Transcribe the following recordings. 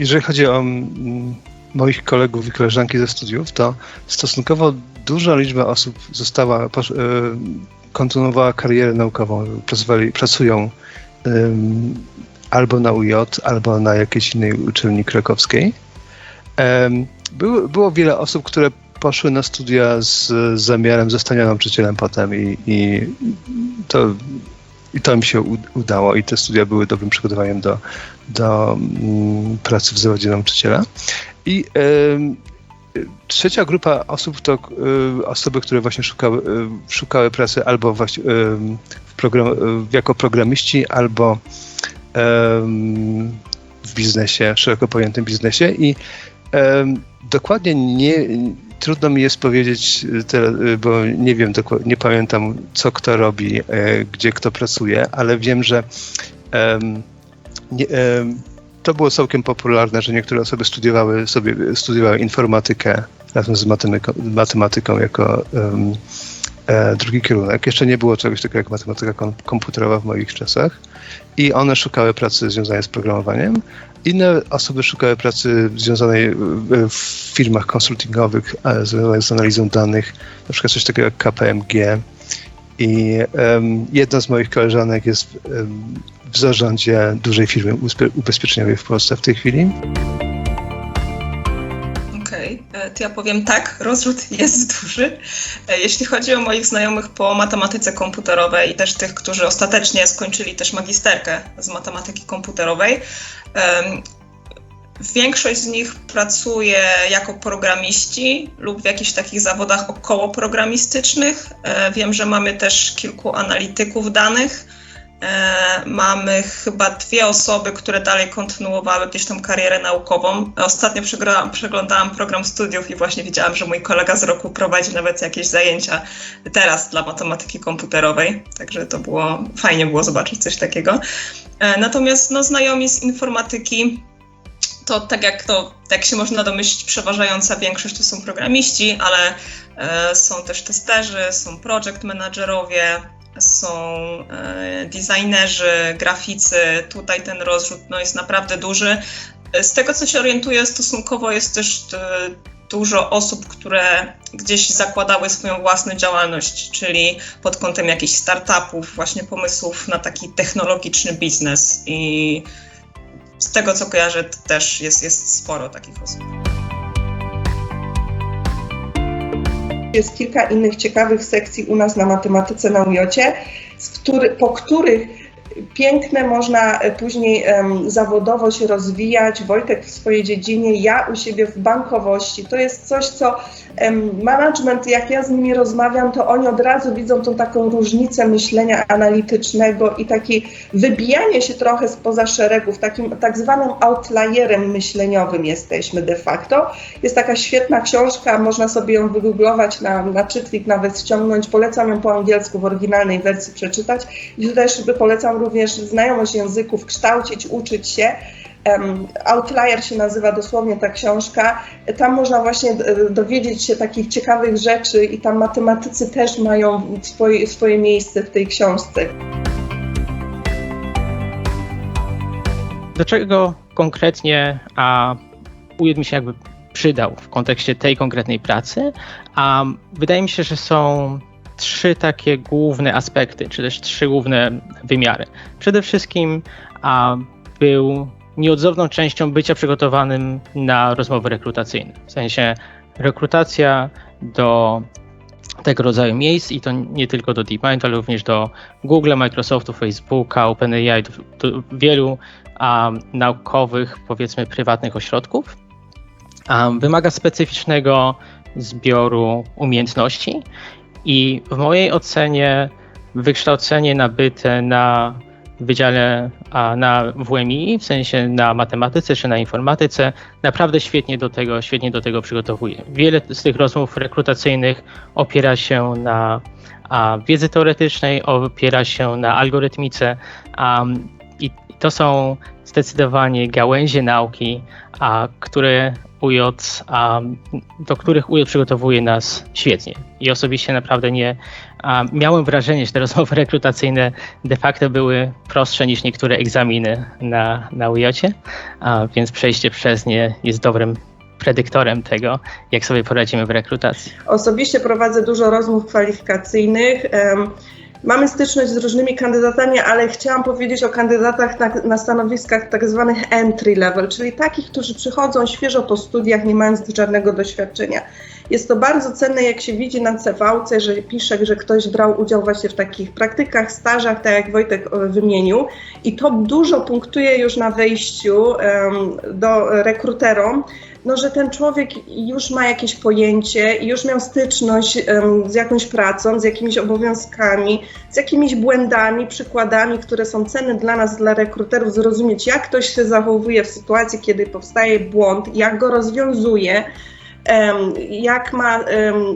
jeżeli chodzi o mm, moich kolegów i koleżanki ze studiów, to stosunkowo duża liczba osób została, y, kontynuowała karierę naukową, pracowali, pracują albo na UJ, albo na jakiejś innej uczelni krakowskiej. Było, wiele osób, które poszły na studia z zamiarem zostania nauczycielem potem i, i, to, i to im się udało i te studia były dobrym przygotowaniem do, do mm, pracy w zawodzie nauczyciela. I trzecia grupa osób to y, osoby, które właśnie szukały, y, szukały pracy albo właśnie, program, y, jako programiści, albo w biznesie, szeroko pojętym biznesie i dokładnie nie, trudno mi jest powiedzieć, y, y, bo nie wiem, nie pamiętam co kto robi, e, gdzie kto pracuje, ale wiem, że to było całkiem popularne, że niektóre osoby studiowały sobie studiowały informatykę razem z matematyką, matematyką jako e, drugi kierunek. Jeszcze nie było czegoś takiego jak matematyka kom- komputerowa w moich czasach i one szukały pracy związanej z programowaniem. Inne osoby szukały pracy związanej e, w firmach konsultingowych, e, związanych z analizą danych, na przykład coś takiego jak KPMG. I em, jedna z moich koleżanek jest em, w zarządzie dużej firmy ubezpie- ubezpieczeniowej w Polsce w tej chwili. To ja powiem tak, rozrzut jest duży. E, Jeśli chodzi o moich znajomych po matematyce komputerowej i też tych, którzy ostatecznie skończyli też magisterkę z matematyki komputerowej, większość z nich pracuje jako programiści lub w jakichś takich zawodach około programistycznych. E, Wiem, że mamy też kilku analityków danych. E, Mamy chyba dwie osoby, które dalej kontynuowały gdzieś tam karierę naukową. Ostatnio przeglądałam program studiów i właśnie widziałam, że mój kolega z roku prowadzi nawet jakieś zajęcia teraz dla matematyki komputerowej. Także to było fajnie było zobaczyć coś takiego. E, Natomiast no, znajomi z informatyki to tak jak to, jak się można domyślić, przeważająca większość to są programiści, ale e, są też testerzy, są project managerowie, są e, designerzy, graficy. Tutaj ten rozrzut no, jest naprawdę duży. Z tego co się orientuję, stosunkowo jest też e, dużo osób, które gdzieś zakładały swoją własną działalność, czyli pod kątem jakichś startupów, właśnie pomysłów na taki technologiczny biznes. I z tego co kojarzę, też jest, jest sporo takich osób. Jest kilka innych ciekawych sekcji u nas na matematyce na z który, po których piękne można e, później zawodowo się rozwijać. Wojtek w swojej dziedzinie, ja u siebie w bankowości. To jest coś, co em, management, jak ja z nimi rozmawiam, to oni od razu widzą tą taką różnicę myślenia analitycznego i takie wybijanie się trochę spoza szeregów, takim tak zwanym outlierem myśleniowym jesteśmy de facto. Jest taka świetna książka, można sobie ją wygooglować na, na nawet ściągnąć. Polecam ją po angielsku w oryginalnej wersji przeczytać. I tutaj też polecam również znajomość języków, kształcić, uczyć się. Outlier się nazywa dosłownie ta książka. Tam można właśnie dowiedzieć się takich ciekawych rzeczy i tam matematycy też mają swoje, swoje miejsce w tej książce. Do czego konkretnie a UJET mi się jakby przydał w kontekście tej konkretnej pracy? A wydaje mi się, że są trzy takie główne aspekty, czy też trzy główne wymiary. Przede wszystkim a, był nieodzowną częścią bycia przygotowanym na rozmowy rekrutacyjne. W sensie rekrutacja do tego rodzaju miejsc i to nie tylko do DeepMind, ale również do Google, Microsoftu, Facebooka, OpenAI, do, do wielu naukowych, powiedzmy, prywatnych ośrodków. Wymaga specyficznego zbioru umiejętności i w mojej ocenie wykształcenie nabyte na wydziale a, na WMI, w sensie na matematyce czy na informatyce, naprawdę świetnie do tego, świetnie do tego przygotowuje. Wiele z tych rozmów rekrutacyjnych opiera się na a, wiedzy teoretycznej, opiera się na algorytmice um, i to są zdecydowanie gałęzie nauki, a które UJ, a, do których UJ przygotowuje nas świetnie. I osobiście naprawdę nie a, miałem wrażenie, że te rozmowy rekrutacyjne de facto były prostsze niż niektóre egzaminy na, na UJ, a, więc przejście przez nie jest dobrym predyktorem tego, jak sobie poradzimy w rekrutacji. Osobiście prowadzę dużo rozmów kwalifikacyjnych. Em, Mamy styczność z różnymi kandydatami, ale chciałam powiedzieć o kandydatach na, na stanowiskach tak zwanych entry level, czyli takich, którzy przychodzą świeżo po studiach, nie mając żadnego doświadczenia. Jest to bardzo cenne, jak się widzi na CV, że pisze, że ktoś brał udział właśnie w takich praktykach, stażach, tak jak Wojtek e, wymienił. I to dużo punktuje już na wejściu em, do rekruterom, no, że ten człowiek już ma jakieś pojęcie, już miał styczność em, z jakąś pracą, z jakimiś obowiązkami, z jakimiś błędami, przykładami, które są cenne dla nas, dla rekruterów, zrozumieć, jak ktoś się zachowuje w sytuacji, kiedy powstaje błąd, jak go rozwiązuje. Jak, ma,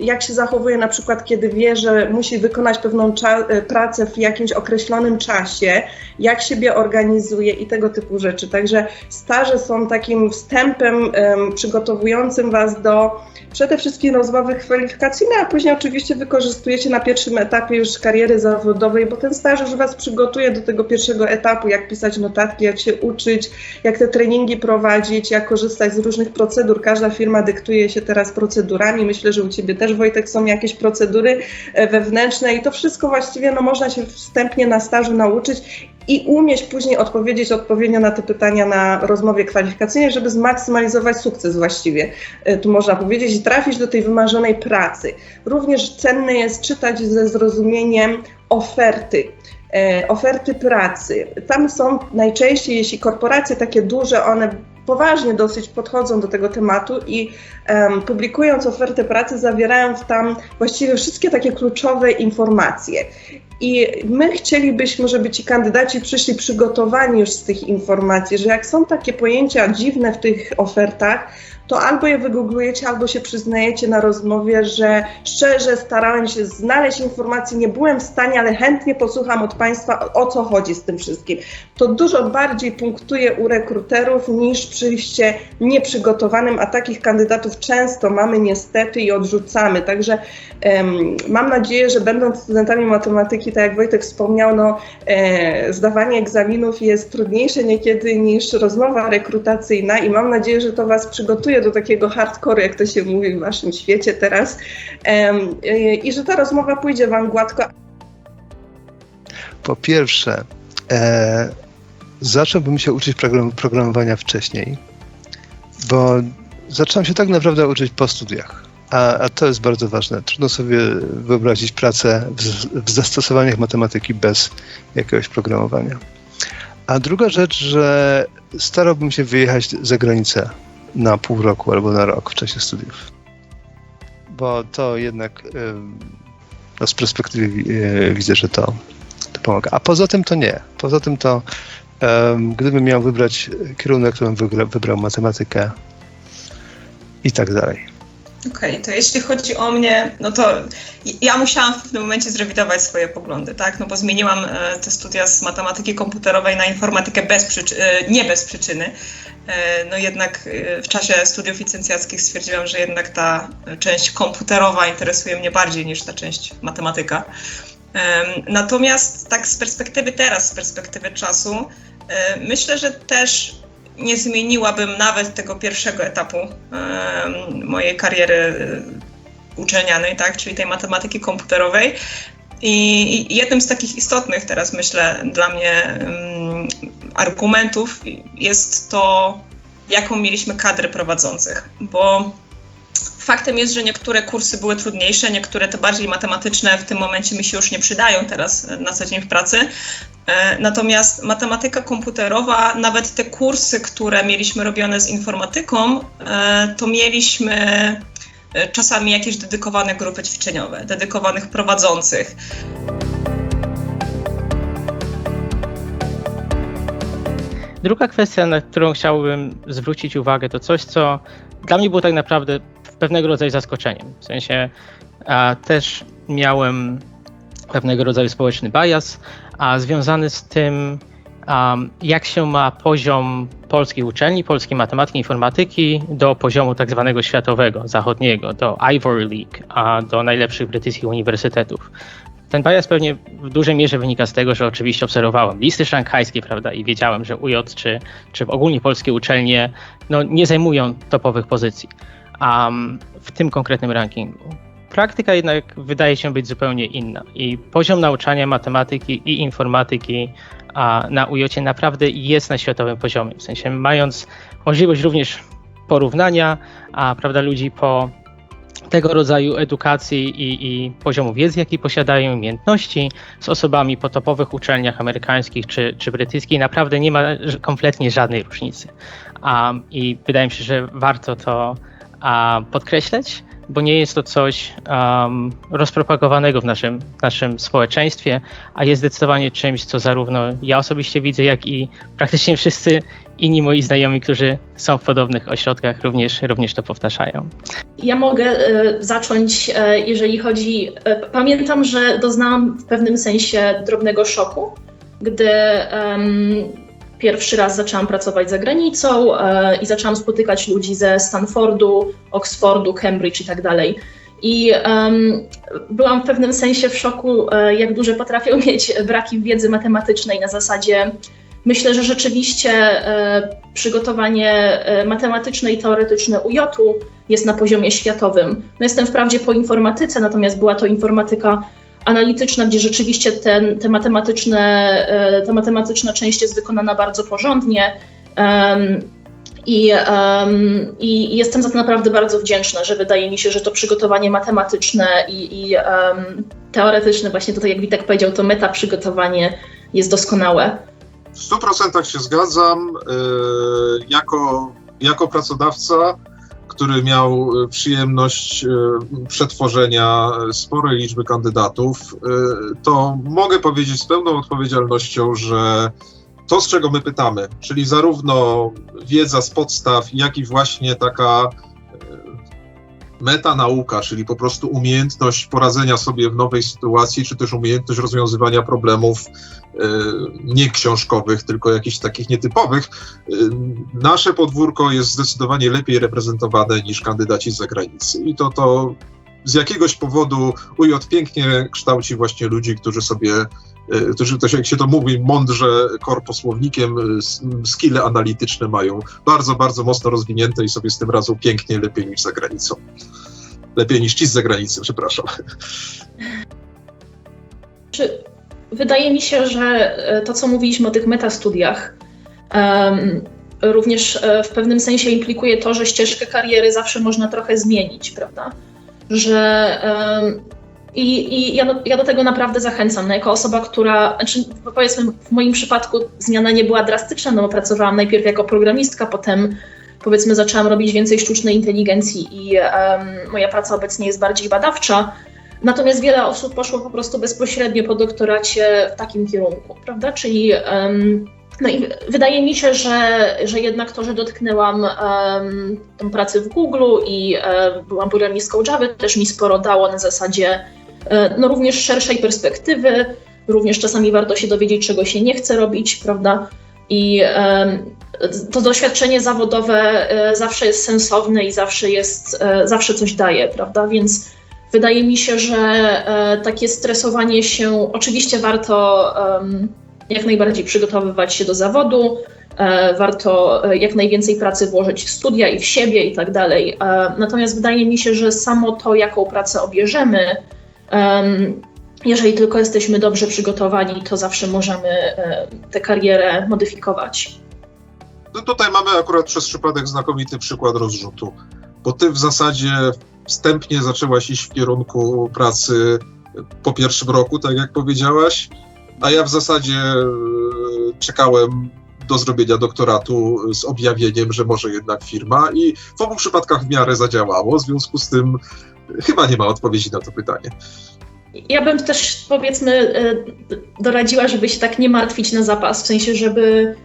jak się zachowuje na przykład, kiedy wie, że musi wykonać pewną e, pracę w jakimś określonym czasie, jak siebie organizuje i tego typu rzeczy. Także staże są takim wstępem em, przygotowującym Was do przede wszystkim rozmowy kwalifikacyjnej, a później oczywiście wykorzystujecie na pierwszym etapie już kariery zawodowej, bo ten staż już Was przygotuje do tego pierwszego etapu, jak pisać notatki, jak się uczyć, jak te treningi prowadzić, jak korzystać z różnych procedur. Każda firma dyktuje się teraz procedurami. Myślę, że u Ciebie też, Wojtek, są jakieś procedury e, wewnętrzne i to wszystko właściwie no, można się wstępnie na stażu nauczyć i umieć później odpowiedzieć odpowiednio na te pytania na rozmowie kwalifikacyjnej, żeby zmaksymalizować sukces właściwie, e, tu można powiedzieć, i trafić do tej wymarzonej pracy. Również cenne jest czytać ze zrozumieniem oferty. e, Oferty pracy. Tam są najczęściej, jeśli korporacje takie duże, one poważnie dosyć podchodzą do tego tematu i em, publikując ofertę pracy, zawierają w tam właściwie wszystkie takie kluczowe informacje. I my chcielibyśmy, żeby ci kandydaci przyszli przygotowani już z tych informacji, że jak są takie pojęcia dziwne w tych ofertach, to albo je wygooglujecie, albo się przyznajecie na rozmowie, że szczerze starałem się znaleźć informacje, nie byłem w stanie, ale chętnie posłucham od Państwa, o co chodzi z tym wszystkim. To dużo bardziej punktuje u rekruterów niż przyjście nieprzygotowanym, a takich kandydatów często mamy niestety i odrzucamy. Także em, mam nadzieję, że będąc studentami matematyki, tak jak Wojtek wspomniał, no, e, zdawanie egzaminów jest trudniejsze niekiedy niż rozmowa rekrutacyjna i mam nadzieję, że to Was przygotuje do takiego hardcore, jak to się mówi w Waszym świecie teraz em, e, i że ta rozmowa pójdzie Wam gładko, Po pierwsze, e, zacząłbym się uczyć program, programowania wcześniej, bo zacząłem się tak naprawdę uczyć po studiach. A, a to jest bardzo ważne. Trudno sobie wyobrazić pracę w, w zastosowaniach matematyki bez jakiegoś programowania. A druga rzecz, że starałbym się wyjechać za granicę na pół roku albo na rok w czasie studiów. Bo to jednak no z perspektywy e, widzę, że to, to pomaga. A poza tym to nie. Poza tym to gdybym miał wybrać kierunek, to bym wybrał matematykę i tak dalej. Okej, to jeśli chodzi o mnie, no to ja musiałam w pewnym momencie zrewidować swoje poglądy, tak? No bo zmieniłam e, te studia z matematyki komputerowej na informatykę bez przyczy- e, nie bez przyczyny. E, No jednak w czasie studiów licencjackich stwierdziłam, że jednak ta część komputerowa interesuje mnie bardziej niż ta część matematyka. Em, Natomiast tak z perspektywy teraz, z perspektywy czasu, myślę, że też nie zmieniłabym nawet tego pierwszego etapu mojej kariery e, uczelnianej, tak, czyli tej matematyki komputerowej. I i jednym z takich istotnych teraz, myślę, dla mnie argumentów jest to, jaką mieliśmy kadrę prowadzących, bo faktem jest, że niektóre kursy były trudniejsze, niektóre te bardziej matematyczne w tym momencie mi się już nie przydają teraz e, na co dzień w pracy. E, Natomiast matematyka komputerowa, nawet te kursy, które mieliśmy robione z informatyką, e, to mieliśmy czasami jakieś dedykowane grupy ćwiczeniowe, dedykowanych prowadzących. Druga kwestia, na którą chciałbym zwrócić uwagę, to coś, co dla mnie było tak naprawdę pewnego rodzaju zaskoczeniem. W sensie a, też miałem pewnego rodzaju społeczny bias, a związany z tym, jak się ma poziom polskich uczelni, polskiej matematyki, informatyki do poziomu tak zwanego światowego, zachodniego, do Ivory League, a do najlepszych brytyjskich uniwersytetów. Ten bias pewnie w dużej mierze wynika z tego, że oczywiście obserwowałem listy szanghajskie, prawda, i wiedziałem, że UJ czy, czy ogólnie polskie uczelnie no, nie zajmują topowych pozycji um, w tym konkretnym rankingu. Praktyka jednak wydaje się być zupełnie inna i poziom nauczania matematyki i informatyki a, na UJ naprawdę jest na światowym poziomie. W sensie mając możliwość również porównania a, prawda, ludzi po tego rodzaju edukacji i, i poziomu wiedzy, jaki posiadają, umiejętności z osobami po topowych uczelniach amerykańskich czy, czy brytyjskich, naprawdę nie ma kompletnie żadnej różnicy. I wydaje mi się, że warto to um, podkreślać, bo nie jest to coś um, rozpropagowanego w naszym, naszym społeczeństwie, a jest zdecydowanie czymś, co zarówno ja osobiście widzę, jak i praktycznie wszyscy inni moi znajomi, którzy są w podobnych ośrodkach, również, również to powtarzają. Ja mogę e, zacząć, e, jeżeli chodzi. e, Pamiętam, że doznałam w pewnym sensie drobnego szoku, gdy pierwszy raz zaczęłam pracować za granicą e, i zaczęłam spotykać ludzi ze Stanfordu, Oxfordu, Cambridge i tak dalej. I em, byłam w pewnym sensie w szoku, e, jak duże potrafią mieć braki wiedzy matematycznej na zasadzie. Myślę, że rzeczywiście e, przygotowanie e, matematyczne i teoretyczne UJ-u jest na poziomie światowym. No jestem wprawdzie po informatyce, natomiast była to informatyka analityczna, gdzie rzeczywiście ten, te matematyczne, e, ta matematyczna część jest wykonana bardzo porządnie. I, em, I jestem za to naprawdę bardzo wdzięczna, że wydaje mi się, że to przygotowanie matematyczne i, i em, teoretyczne, właśnie tutaj jak Witek powiedział, to meta przygotowanie jest doskonałe. W 100% się zgadzam. Yy, Jako, jako pracodawca, który miał y, przyjemność y, przetworzenia sporej liczby kandydatów, to mogę powiedzieć z pełną odpowiedzialnością, że to, z czego my pytamy, czyli zarówno wiedza z podstaw, jak i właśnie taka metanauka, czyli po prostu umiejętność poradzenia sobie w nowej sytuacji, czy też umiejętność rozwiązywania problemów y, nie książkowych, tylko jakichś takich nietypowych, y, nasze podwórko jest zdecydowanie lepiej reprezentowane niż kandydaci z zagranicy. I to, to z jakiegoś powodu UJ pięknie kształci właśnie ludzi, którzy sobie, którzy, to się, jak się to mówi, mądrze korposłownikiem, s- skille analityczne mają bardzo, bardzo mocno rozwinięte i sobie z tym radzą pięknie, lepiej niż za granicą. Lepiej niż ci z zagranicy, przepraszam. Wydaje mi się, że e, to, co mówiliśmy o tych metastudiach, em, również e, w pewnym sensie implikuje to, że ścieżkę kariery zawsze można trochę zmienić, prawda? Że em, i, i ja, do, ja do tego naprawdę zachęcam. No, jako osoba, która, znaczy powiedzmy w moim przypadku zmiana nie była drastyczna, no bo pracowałam najpierw jako programistka, potem powiedzmy zaczęłam robić więcej sztucznej inteligencji i em, moja praca obecnie jest bardziej badawcza. Natomiast wiele osób poszło po prostu bezpośrednio po doktoracie w takim kierunku, prawda? Czyli em, no i wydaje mi się, że, że jednak to, że dotknęłam um, pracy w Google i e, byłam programistką Java, też mi sporo dało na zasadzie no również szerszej perspektywy, również czasami warto się dowiedzieć, czego się nie chce robić, prawda? I to doświadczenie zawodowe e, zawsze jest sensowne i zawsze jest, e, zawsze coś daje, prawda? Więc Wydaje mi się, że e, takie stresowanie się, oczywiście warto jak najbardziej przygotowywać się do zawodu, e, warto e, jak najwięcej pracy włożyć w studia i w siebie i tak dalej. E, natomiast wydaje mi się, że samo to, jaką pracę obierzemy, em, jeżeli tylko jesteśmy dobrze przygotowani, to zawsze możemy e, tę karierę modyfikować. No tutaj mamy akurat przez przypadek znakomity przykład rozrzutu, bo ty w zasadzie wstępnie zaczęłaś iść w kierunku pracy po pierwszym roku, tak jak powiedziałaś, a ja w zasadzie e, czekałem do zrobienia doktoratu z objawieniem, że może jednak firma i w obu przypadkach w miarę zadziałało, w związku z tym chyba nie ma odpowiedzi na to pytanie. Ja bym też powiedzmy e, doradziła, żeby się tak nie martwić na zapas, w sensie, żeby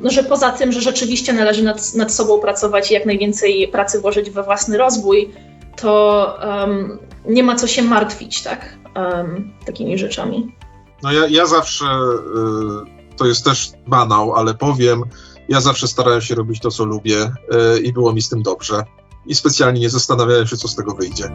no, że poza tym, że rzeczywiście należy nad, nad sobą pracować i jak najwięcej pracy włożyć we własny rozwój, to em, nie ma co się martwić, tak? Em, takimi rzeczami. No ja, ja zawsze y, to jest też banał, ale powiem, ja zawsze starałem się robić to, co lubię y, i było mi z tym dobrze. I specjalnie nie zastanawiałem się, co z tego wyjdzie.